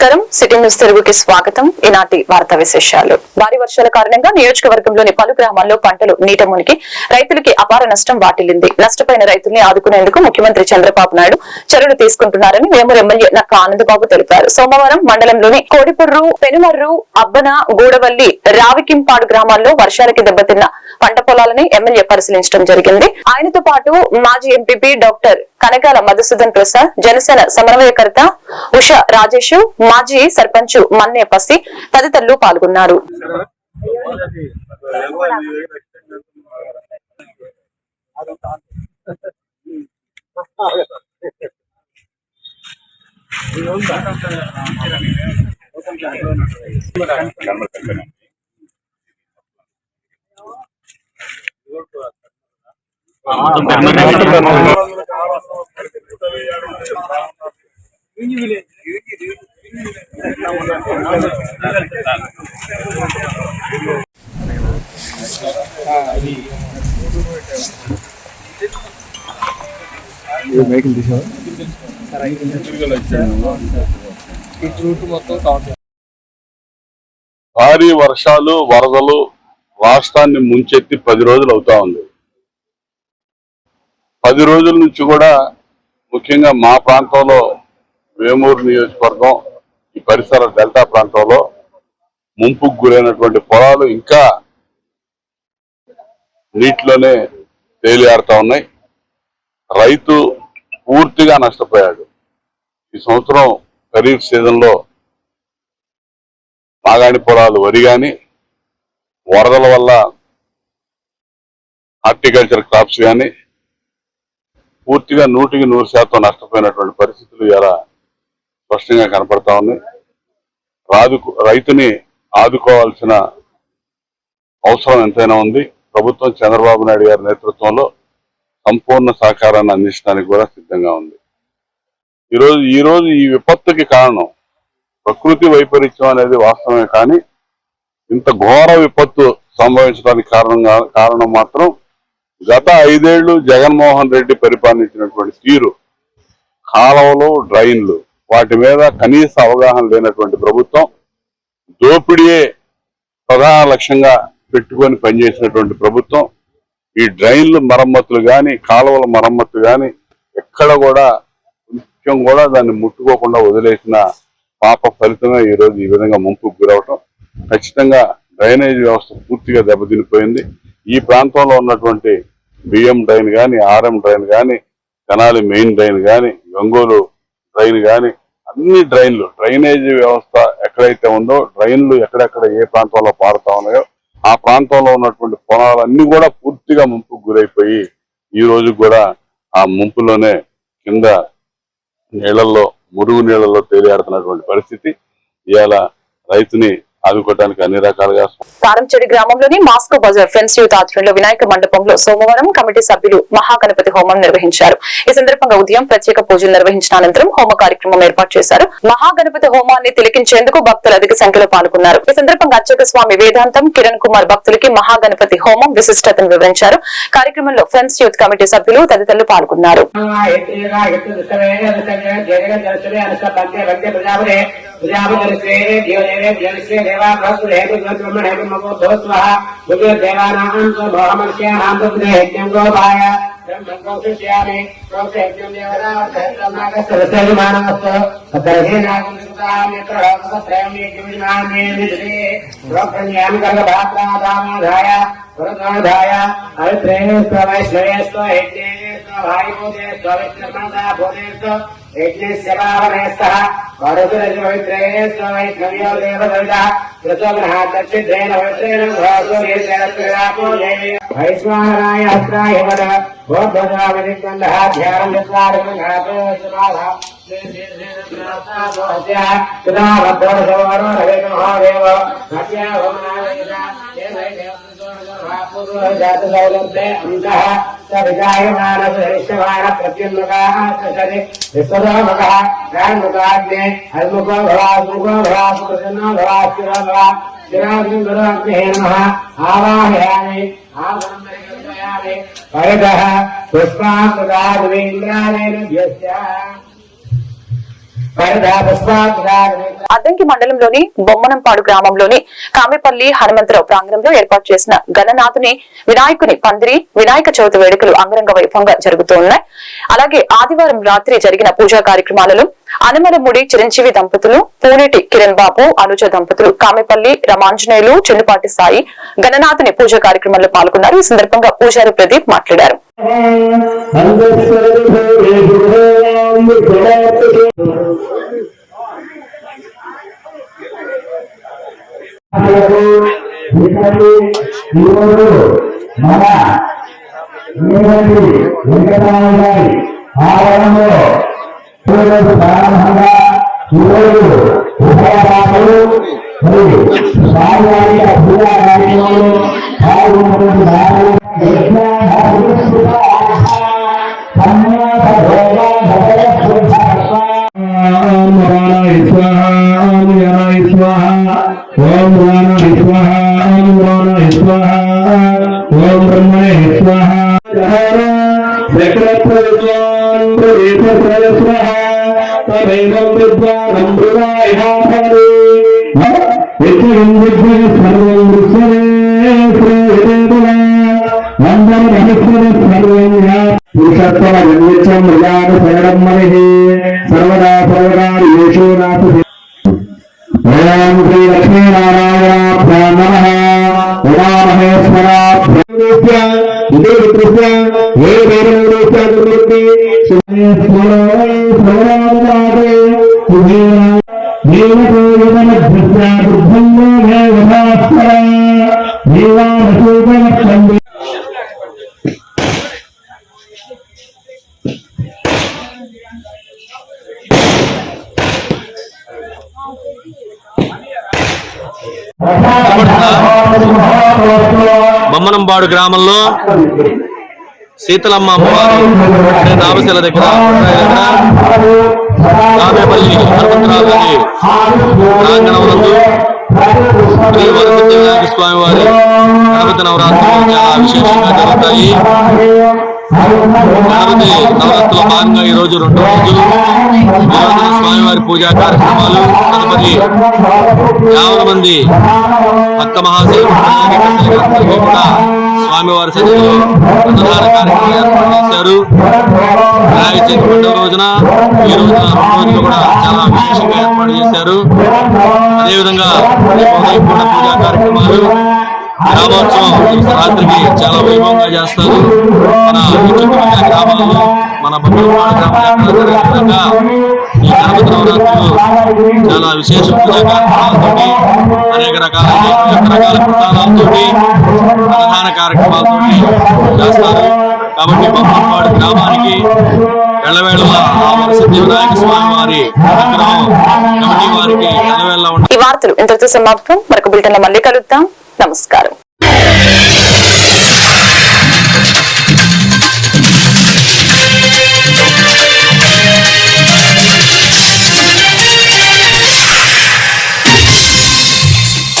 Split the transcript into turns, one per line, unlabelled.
నమస్కారం. City news తెలుగుకి స్వాగతం. ఈనాటి వార్తా విశేషాలు. భారీ వర్షాల కారణంగా నియోజకవర్గంలోని పలు గ్రామాల్లో పంటలు నీట మునిగి రైతులకి అపార నష్టం వాటిల్లింది. నష్టపోయిన రైతుల్ని ఆదుకునేందుకు ముఖ్యమంత్రి చంద్రబాబు నాయుడు చర్యలు తీసుకుంటున్నారని వేమూరు ఎమ్మెల్యే నక్క ఆనందబాబు తెలిపారు. సోమవారం మండలంలోని కోడిపుర్రు పెనుమర్రు అబ్బన గూడవల్లి రావికింపాడు గ్రామాల్లో వర్షాలకి దెబ్బతిన్న పంట పొలాలని ఎమ్మెల్యే పరిశీలించడం జరిగింది. ఆయనతో పాటు మాజీ ఎంపీపీ డాక్టర్ కనకాల మధుసూదన్ ప్రసాద్ జనసేన సమన్వయకర్త ఉష రాజేష్ మాజీ సర్పంచ్ మన్నే పసి తదితరులు పాల్గొన్నారు.
భారీ వర్షాలు వరదలు రాష్ట్రాన్ని ముంచెత్తి పది రోజులు అవుతా ఉంది. పది రోజుల నుంచి కూడా ముఖ్యంగా మా ప్రాంతంలో వేమూరు నియోజకవర్గం ఈ పరిసర డెల్టా ప్రాంతంలో ముంపుకు గురైనటువంటి పొలాలు ఇంకా నీటిలోనే తేలియాడుతూ ఉన్నాయి. రైతు పూర్తిగా నష్టపోయాడు. ఈ సంవత్సరం ఖరీఫ్ సీజన్లో మాగాణి పొలాలు వరి కానీ వరదల వల్ల హార్టికల్చర్ క్రాప్స్ కానీ పూర్తిగా నూటికి నూరు శాతం నష్టపోయినటువంటి పరిస్థితులు ఇలా స్పష్టంగా కనపడతా ఉన్నాయి రాదు రైతుని ఆదుకోవాల్సిన అవసరం ఎంతైనా ఉంది. ప్రభుత్వం చంద్రబాబు నాయుడు గారి నేతృత్వంలో సంపూర్ణ సహకారాన్ని అందించడానికి కూడా సిద్ధంగా ఉంది. ఈరోజు ఈ రోజు ఈ విపత్తుకి కారణం ప్రకృతి వైపరీత్యం అనేది వాస్తవమే కానీ ఇంత ఘోర విపత్తు సంభవించడానికి కారణంగా కారణం మాత్రం గత ఐదేళ్ళు జగన్మోహన్ రెడ్డి పరిపాలించినటువంటి తీరు కాలువలు డ్రైన్లు వాటి మీద కనీస అవగాహన లేనటువంటి ప్రభుత్వం దోపిడీయే ప్రధాన లక్ష్యంగా పెట్టుకొని పనిచేసినటువంటి ప్రభుత్వం ఈ డ్రైన్లు మరమ్మతులు కానీ కాలువల మరమ్మతు కానీ ఎక్కడ కూడా కొంచెం కూడా దాన్ని ముట్టుకోకుండా వదిలేసిన పాప ఫలితమే ఈ రోజు ఈ విధంగా ముంపుకు గురవటం. ఖచ్చితంగా డ్రైనేజ్ వ్యవస్థ పూర్తిగా దెబ్బతినిపోయింది. ఈ ప్రాంతంలో ఉన్నటువంటి బియ్యం డ్రైన్ కానీ ఆర్ఎం డ్రైన్ కానీ కనాలి మెయిన్ డ్రైన్ కానీ గంగోలు డ్రైన్ కానీ అన్ని డ్రైన్లు డ్రైనేజీ వ్యవస్థ ఎక్కడైతే ఉందో డ్రైన్లు ఎక్కడెక్కడ ఏ ప్రాంతంలో పారుతా ఉన్నాయో ఆ ప్రాంతంలో ఉన్నటువంటి పొలాలన్నీ కూడా పూర్తిగా ముంపుకు గురైపోయి ఈ రోజు కూడా ఆ ముంపులోనే కింద నీళ్ళలో మురుగు నీళ్ళలో తేలియాడుతున్నటువంటి పరిస్థితి. ఇవాళ రైతుని ఆదుకోవడానికి అన్ని రకాలుగా
కారంచెడి గ్రామంలోని మాస్కో బజార్ ఫ్రెండ్స్ యూత్ ఆధ్వర్యంలో వినాయక మండపంలో సోమవారం కమిటీ సభ్యులు మహాగణపతి హోమం నిర్వహించారు. ఈ సందర్భంగా ఉదయం ప్రత్యేక పూజలు నిర్వహించిన అనంతరం హోమ కార్యక్రమం ఏర్పాటు చేశారు. మహాగణపతి హోమాన్ని తిలకించేందుకు భక్తులు అధిక సంఖ్యలో పాల్గొన్నారు. ఈ సందర్భంగా అర్చక స్వామి వేదాంతం కిరణ్ కుమార్ భక్తులకి మహాగణపతి హోమం విశిష్టతను వివరించారు. కార్యక్రమంలో ఫ్రెండ్స్ యూత్ కమిటీ సభ్యులు తదితరులు పాల్గొన్నారు.
ధాయ పురదాయ అవిత్రేణస్వ వైష్ణవేస్వ యజ్ఞేస్వ వాయుభూతేస్వ విష్ణుమదా భూతేస్వ యజ్ఞస్య పావనేస్తః వరసురజపవిత్రేస్వ వైష్ణవ్యో దేవదవిదः కృతగ్రహాదక్షిద్రేణ పవిత్రేణ భూర్యేశ్వరప్రయాపో దేవి వైశ్వానరాయ హస్రాయ వద భోద్భద్రామదిగ్బంధः ధ్యానం చత్వారగణాతో సమాధా ఆవాహయామి ఆవరణయామి పుష్పాంతదాద్వేంద్రాలయ
వరదా పుష్పాగ్రాగ్ని
అద్దంకి మండలంలోని బొమ్మనంపాడు గ్రామంలోని కామెపల్లి హనుమంతరావు ప్రాంగణంలో ఏర్పాటు చేసిన గణనాథుని వినాయకుని పందిరి వినాయక చవితి వేడుకలు అంగరంగ వైభవంగా జరుగుతున్నాయి. అలాగే ఆదివారం రాత్రి జరిగిన పూజా కార్యక్రమాలలో అనుమలముడి చిరంజీవి దంపతులు పూనేటి కిరణ్ బాబు అనుజ దంపతులు కామెపల్లి రమాంజనేయులు చెన్నుపాటి సాయి గణనాథుని పూజా కార్యక్రమంలో పాల్గొన్నారు. ఈ సందర్భంగా పూజారి ప్రదీప్ మాట్లాడారు.
మన వెంకటరామ గారి ఆవరణలో ప్రారంభంగా ఈరోజు మరియు పురుషోత్తమ జన్మిత్యం మృగాను శరణం మణి సర్వదా సర్వదా యేషో నాథ ఓం శ్రీ లక్ష్మీనారాయణాభ్యా నమ ఉమామహేశ్వరాభ్య ఇదే ఏ వేరే
బొమ్మనంపాడు గ్రామంలో శీతలమ్మ అమ్మవారు అంటే నామశిల దగ్గర దగ్గర రామేపల్లి హనుమంతరావు గారి ప్రాంగణంలో శ్రీ వరసిద్ధి వినాయక స్వామి వారి నవరాత్రులు చాలా విశేషంగా జరుగుతాయి. నవరాత్రుల భాగంగా ఈ రోజు రెండు రోజులు స్వామివారి పూజా కార్యక్రమాలు గణపతి యాభై మంది భక్త మహాశైలు కూడా స్వామివారి సన్నిధిలో అన్నదాన కార్యక్రమం ఏర్పాటు చేశారు. వినాయక చవితి రెండవ రోజున ఈ రోజున రోజులు కూడా చాలా విశేషంగా ఏర్పాటు చేశారు. అదేవిధంగా పూజా కార్యక్రమాలు గ్రామోత్సవం రాత్రికి చాలా వైభవంగా చేస్తారు. మన ఈ చుట్టుపక్కల మన బొమ్మలపాడు ఈ గణపతి నవరాత్రులు చాలా విశేష పూజా అనేక రకాల రకరకాల ప్రసాదాలతో ప్రధాన కార్యక్రమాలతో చేస్తారు. కాబట్టి బొమ్మలపాడు గ్రామానికి
ఈ వార్తలు ఇంతటితో సమాప్తం. మరొక బులెటిన్లో మళ్ళీ కలుద్దాం. నమస్కారం.